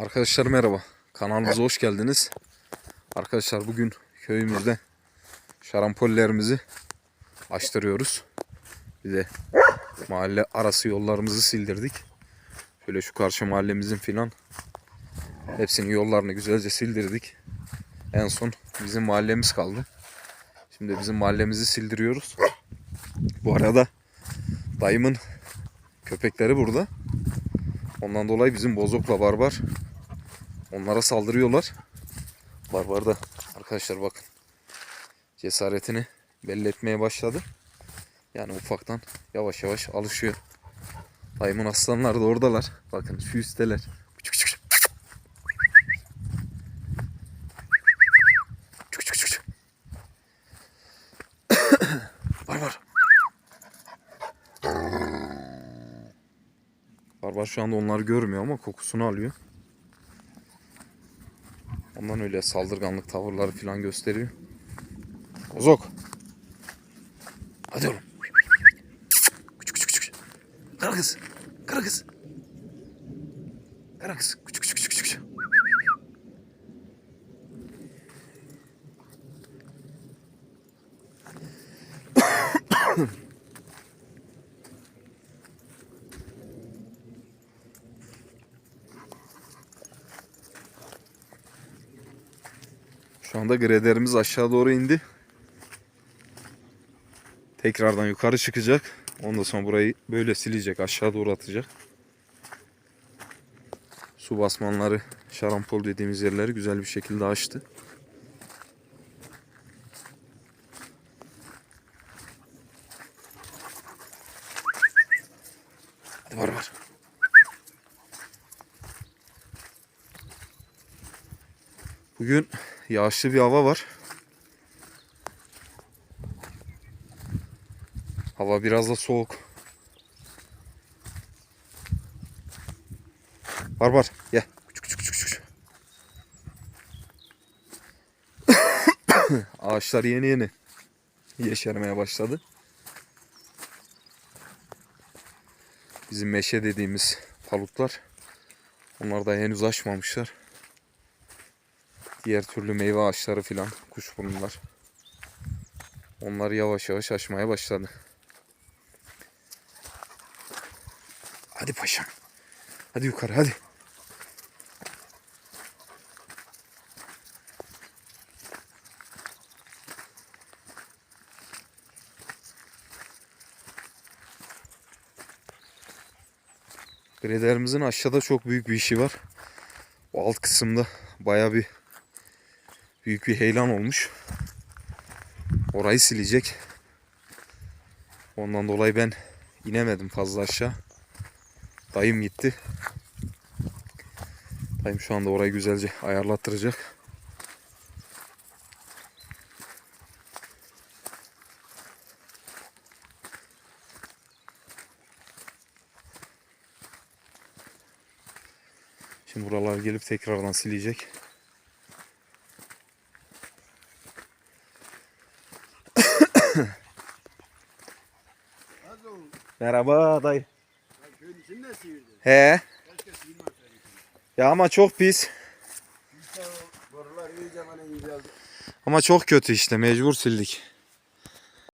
Arkadaşlar merhaba. Kanalımıza hoş geldiniz. Arkadaşlar bugün köyümüzde şarampollerimizi açtırıyoruz. Bir de mahalle arası yollarımızı sildirdik. Şöyle şu karşı mahallemizin filan hepsinin yollarını güzelce sildirdik. En son bizim mahallemiz kaldı. Şimdi bizim mahallemizi sildiriyoruz. Bu arada dayımın köpekleri burada. Ondan dolayı bizim bozokla barbar onlara saldırıyorlar. Barbar da arkadaşlar bakın cesaretini belli etmeye başladı. Yani ufaktan yavaş yavaş alışıyor. Dayımın aslanları da oradalar. Bakın şu üsteler. Barbar. Barbar şu anda onları görmüyor ama kokusunu alıyor. Ondan öyle saldırganlık tavırları falan gösteriyor. Ozok. Hadi oğlum. Küçük küçük küçük. Kara kız. Kara kız. Kara kız. Küçük küçük küçük küçük. Şu anda graderimiz aşağı doğru indi. Tekrardan yukarı çıkacak. Ondan sonra burayı böyle silecek. Aşağı doğru atacak. Su basmanları, şarampol dediğimiz yerleri güzel bir şekilde açtı. Var var. Bugün yağışlı bir hava var. Hava biraz da soğuk. Var. Gel. Küçük küçük küçük küçük. Ağaçlar yeni yeni yeşermeye başladı. Bizim meşe dediğimiz palutlar. Onlar da henüz açmamışlar. Diğer türlü meyve ağaçları filan, kuşburnular. Onlar yavaş yavaş açmaya başladı. Hadi paşam. Hadi yukarı hadi. Grederimizin aşağıda çok büyük bir işi var. O alt kısımda baya bir büyük bir heyelan olmuş. Orayı silecek. Ondan dolayı ben inemedim fazla aşağı. Dayım gitti. Dayım şu anda orayı güzelce ayarlattıracak. Şimdi buralar gelip tekrardan silecek. Hadi oğlum. Merhaba dayı. Ya köyün içini de sivirdi. He. Keşke için. Ya ama çok pis. İşte borular iyice bana inceldi. Ama çok kötü işte mecbur sildik.